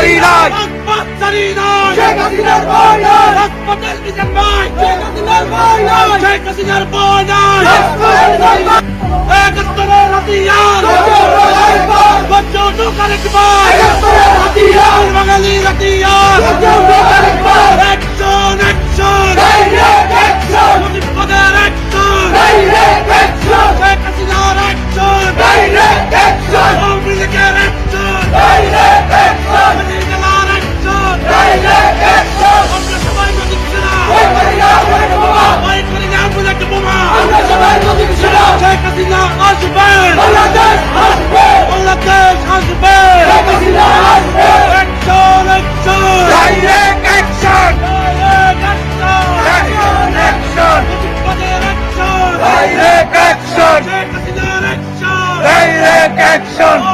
ছাড়ি নাই। রাজপথ ছাড়ি নাই। শেখ হাসিনার বয়নার রাজপথের বিচার নাই। শেখ হাসিনার বয়নার শেখ হাসিনার ছাড়ি নাই। একাত্তরের হাতিয়ার। বজ্র ঢোকার একবার একাত্তরের হাতিয়ার। বাঙালির হাতিয়ার। বজ্র ঢোকার একবার একজন একজন। ডাইরেক্ট অ্যাকশন মুজিববাদের একজন। ডাইরেক্ট অ্যাকশন শেখ হাসিনার একজন। Direct action action!